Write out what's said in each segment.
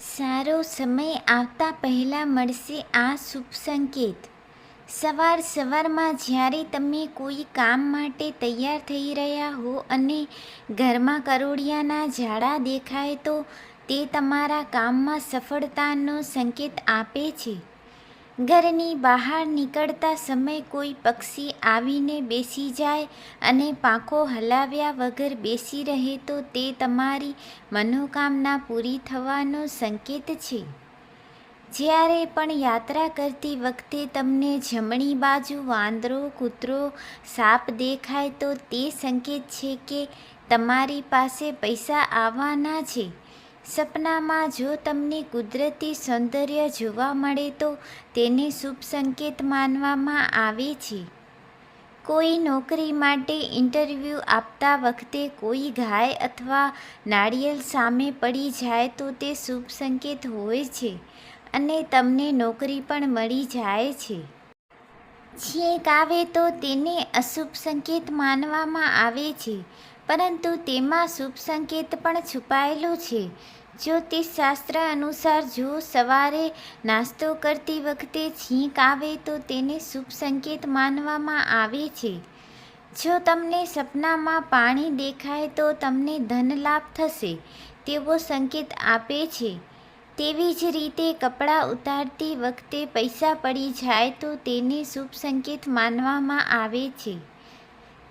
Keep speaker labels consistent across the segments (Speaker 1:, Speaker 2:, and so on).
Speaker 1: સારો સમય આવતા પહેલાં મળશે આ શુભ સંકેત. સવાર સવારમાં જ્યારે તમે કોઈ કામ માટે તૈયાર થઈ રહ્યા હો અને ઘરમાં કરોળિયાના ઝાડા દેખાય તો તે તમારા કામમાં સફળતાનો સંકેત આપે છે. ઘરની બહાર નીકળતા સમય કોઈ પક્ષી આવીને બેસી જાય અને પાંખો હલાવ્યા વગર બેસી રહે તો તે તમારી મનોકામના પૂરી થવાનો સંકેત છે. જ્યારે પણ યાત્રા કરતી વખતે તમને જમણી બાજુ વાંદરો, કૂતરો, સાપ દેખાય તો તે સંકેત છે કે તમારી પાસે પૈસા આવવાના છે. સપનામાં જો તમને કુદરતી સૌંદર્ય જોવા મળે તો તેને શુભ સંકેત માનવામાં આવે છે. કોઈ નોકરી માટે ઇન્ટરવ્યૂ આપતા વખતે કોઈ ગાય અથવા નાળિયેર સામે પડી જાય તો તે શુભ સંકેત હોય છે અને તમને નોકરી પણ મળી જાય છે. છેક આવે તો તેને અશુભ સંકેત માનવામાં આવે છે. પરંતુ તેમાં શુભ સંકેત પણ છુપાયેલો છે. જ્યોતિષશાસ્ત્ર અનુસાર જો સવારે નાસ્તો કરતી વખતે છીંક આવે તો તેને શુભ સંકેત માનવામાં આવે છે. જો તમને સપનામાં પાણી દેખાય તો તમને ધન લાભ થશે, તેવો સંકેત આપે છે. તેવી જ રીતે કપડાં ઉતારતી વખતે પૈસા પડી જાય તો તેને શુભ સંકેત માનવામાં આવે છે.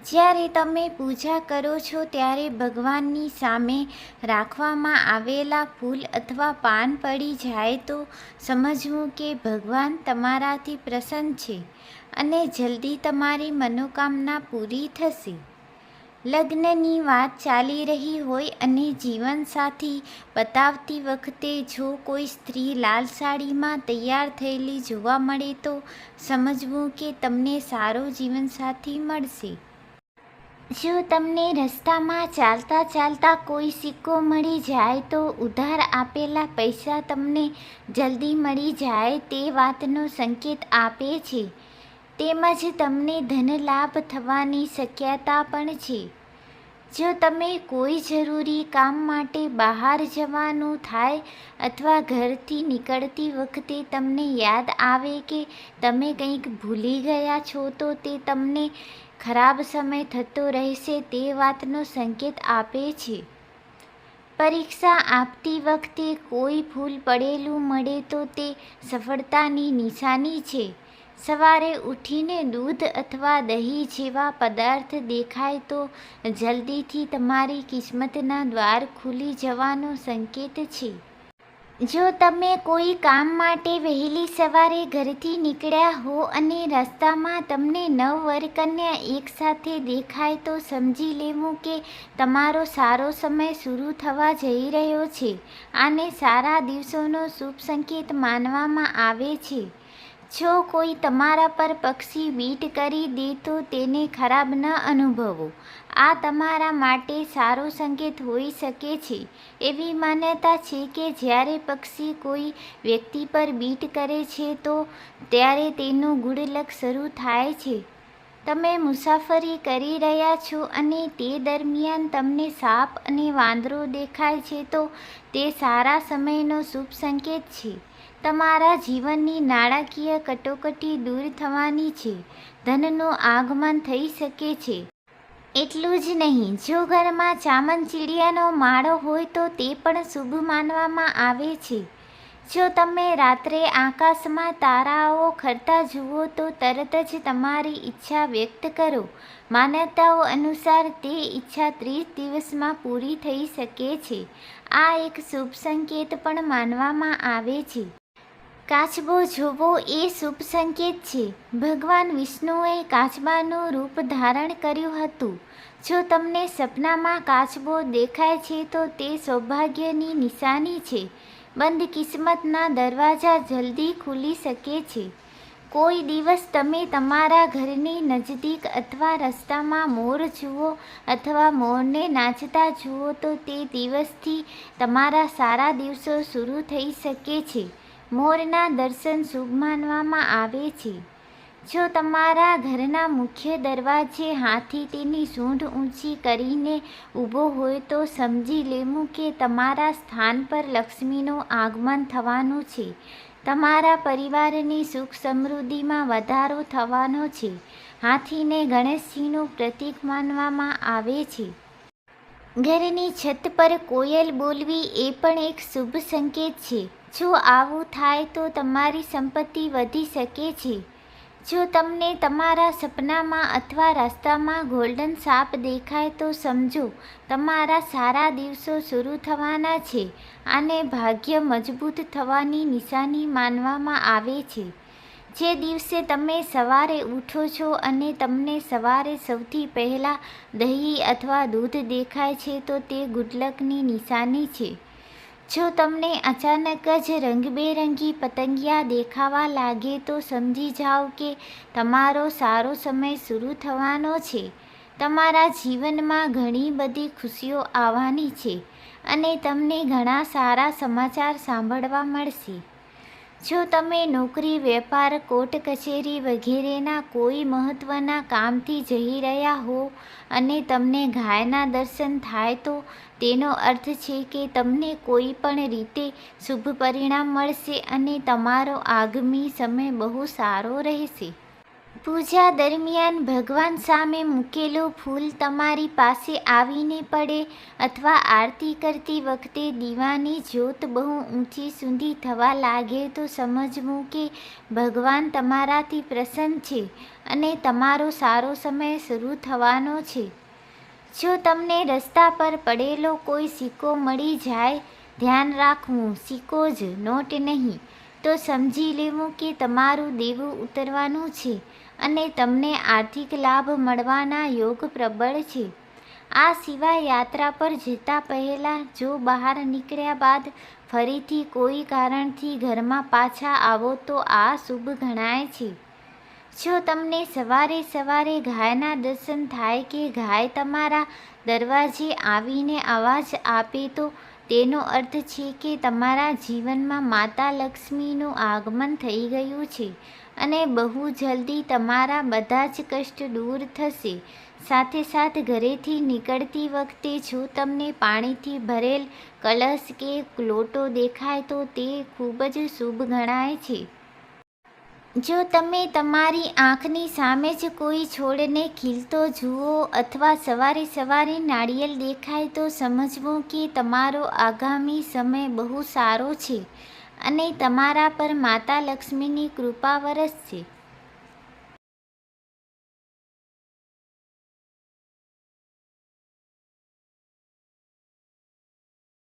Speaker 1: જ્યારે તમે પૂજા કરો છો ત્યારે ભગવાનની સામે રાખવામાં આવેલા ફૂલ અથવા પાન પડી જાય તો સમજવું કે ભગવાન તમારાથી પ્રસન્ન છે અને જલ્દી તમારી મનોકામના પૂરી થશે. લગ્નની વાત ચાલી રહી હોય અને જીવનસાથી બતાવતી વખતે જો કોઈ સ્ત્રી લાલ સાડીમાં તૈયાર થયેલી જોવા મળે તો સમજવું કે તમને સારો જીવનસાથી મળશે. જો તમને રસ્તામાં ચાલતા ચાલતા કોઈ સિક્કો મળી જાય તો ઉધાર આપેલા પૈસા તમને જલ્દી મળી જાય તે વાતનો સંકેત આપે છે. તેમજ તમને ધનલાભ થવાની શક્યતા પણ છે. જો તમે કોઈ જરૂરી કામ માટે બહાર જવાનું થાય અથવા ઘરથી નીકળતી વખતે તમને યાદ આવે કે તમે કંઈક ભૂલી ગયા છો તો તે તમને ખરાબ સમય થતો રહેશે તે વાતનો સંકેત આપે છે. પરીક્ષા આપતી વખતે કોઈ ભૂલ પડેલું મળે તો તે સફળતાની નિશાની છે. સવારે ઉઠીને દૂધ અથવા દહીં જેવા પદાર્થ દેખાય તો જલ્દીથી તમારી કિસ્મતના દ્વાર ખુલી જવાનો સંકેત છે. જો તમે કોઈ કામ માટે વહેલી સવારે ઘરથી નીકળ્યા હો અને રસ્તામાં તમને નવ વરકન્યા એકસાથે દેખાય તો સમજી લેવું કે તમારો સારો સમય શરૂ થવા જઈ રહ્યો છે. આને સારા દિવસોનો શુભ સંકેત માનવામાં આવે છે. જો કોઈ તમારા પર પક્ષી બીટ કરી દે તો તેને ખરાબ ન અનુભવો. આ તમારા માટે સારો સંકેત હોઈ શકે છે. એવી માન્યતા છે કે જ્યારે પક્ષી કોઈ વ્યક્તિ પર બીટ કરે છે તો ત્યારે તેનું ગુડલક શરૂ થાય છે. તમે મુસાફરી કરી રહ્યા છો અને તે દરમિયાન તમને સાપ અને વાંદરો દેખાય છે તો તે સારા સમયનો શુભ સંકેત છે. તમારા જીવનની નાણાકીય કટોકટી દૂર થવાની છે. ધનનું આગમન થઈ શકે છે. એટલું જ નહીં. જો ઘરમાં ચામનચીડિયાનો માળો હોય તો તે પણ શુભ માનવામાં આવે છે. જો તમે રાત્રે આકાશમાં તારાઓ ખરતા જુઓ તો તરત જ તમારી ઈચ્છા વ્યક્ત કરો. માન્યતાઓ અનુસાર તે ઈચ્છા ત્રીસ દિવસમાં પૂરી થઈ શકે છે. આ એક શુભ સંકેત પણ માનવામાં આવે છે. કાચબો જોવો એ શુભ સંકેત છે. ભગવાન વિષ્ણુએ કાચબાનું રૂપ ધારણ કર્યું હતું. જો તમને સપનામાં કાચબો દેખાય છે તો તે સૌભાગ્યની નિશાની છે. બંધ કિસ્મતના દરવાજા જલ્દી ખુલી શકે છે. કોઈ દિવસ તમે તમારા ઘરની નજદીક અથવા રસ્તામાં મોર જુઓ અથવા મોરને નાચતા જુઓ તો તે દિવસથી તમારા સારા દિવસો શરૂ થઈ શકે છે. મોરના દર્શન શુભ માનવામાં આવે છે. જો તમારા ઘરના મુખ્ય દરવાજે હાથી તેની સૂંઢ ઊંચી કરીને ઊભો હોય તો સમજી લેવું કે તમારા સ્થાન પર લક્ષ્મીનું આગમન થવાનું છે. તમારા પરિવારની સુખ સમૃદ્ધિમાં વધારો થવાનો છે. હાથીને ગણેશજીનું પ્રતીક માનવામાં આવે છે. ઘરની છત પર કોયલ બોલવી એ પણ એક શુભ સંકેત છે. જો આવું થાય તો તમારી સંપત્તિ વધી શકે છે. જો તમને તમારા સપનામાં અથવા રસ્તામાં ગોલ્ડન સાપ દેખાય તો સમજો, તમારા સારા દિવસો શરૂ થવાના છે આને ભાગ્ય મજબૂત થવાની નિશાની માનવામાં આવે છે. જે દિવસે તમે સવારે ઉઠો છો અને તમને સવારે સૌથી પહેલાં દહીં અથવા દૂધ દેખાય છે તો તે ગુડલકની નિશાની છે. જો તમને અચાનક જ રંગબેરંગી પતંગિયા દેખાવા લાગે તો સમજી જાઓ કે તમારો સારો સમય શરૂ થવાનો છે. તમારા જીવનમાં ઘણી બધી ખુશીઓ આવવાની છે અને તમને ઘણા સારા સમાચાર સાંભળવા મળશે. જો તમે નોકરી, વેપાર, કોર્ટ કચેરી વગેરેના કોઈ મહત્ત્વના કામથી જઈ રહ્યા હો અને તમને ગાયના દર્શન થાય તો તેનો અર્થ છે કે તમને કોઈ પણ રીતે શુભ પરિણામ મળશે અને તમારો આગામી સમય બહુ સારો રહેશે. પૂજા દરમિયાન ભગવાન સામે મૂકેલું ફૂલ તમારી પાસે આવીને પડે અથવા આરતી કરતી વખતે દીવાની જ્યોત બહુ ઊંચી સુધી થવા લાગે તો સમજવું કે ભગવાન તમારાથી પ્રસન્ન છે અને તમારો સારો સમય શરૂ થવાનો છે. જો તમને રસ્તા પર પડેલો કોઈ સિક્કો મળી જાય, ધ્યાન રાખવું સિક્કો જ, નોટ નહીં. તો સમજી લેવું કે તમારું દેવું ઉતરવાનું છે. અને તમને આર્થિક લાભ મળવાના યોગ પ્રબળ છે. આ સિવાય યાત્રા પર જતા પહેલાં જો બહાર નીકળ્યા બાદ ફરીથી કોઈ કારણથી ઘરમાં પાછા આવો તો આ શુભ ગણાય છે. જો તમને સવારે સવારે ગાયના દર્શન થાય કે ગાય તમારા દરવાજે આવીને અવાજ આપે તો તેનો અર્થ છે કે તમારા જીવનમાં માતા લક્ષ્મીનું આગમન થઈ ગયું છે અને બહુ જલ્દી તમારા બધા જ કષ્ટ દૂર થશે. સાથે સાથે ઘરેથી નીકળતી વખતે જો તમને પાણીથી ભરેલ કલશ કે લોટો દેખાય તો તે ખૂબ જ શુભ ગણાય છે. જો તમે તમારી આંખની સામે જ કોઈ છોડને ખીલતો જુઓ અથવા સવારે સવારે નાળિયેર દેખાય તો સમજવું કે તમારો આગામી સમય બહુ સારો છે અને તમારા પર માતા લક્ષ્મીની કૃપા વરસશે.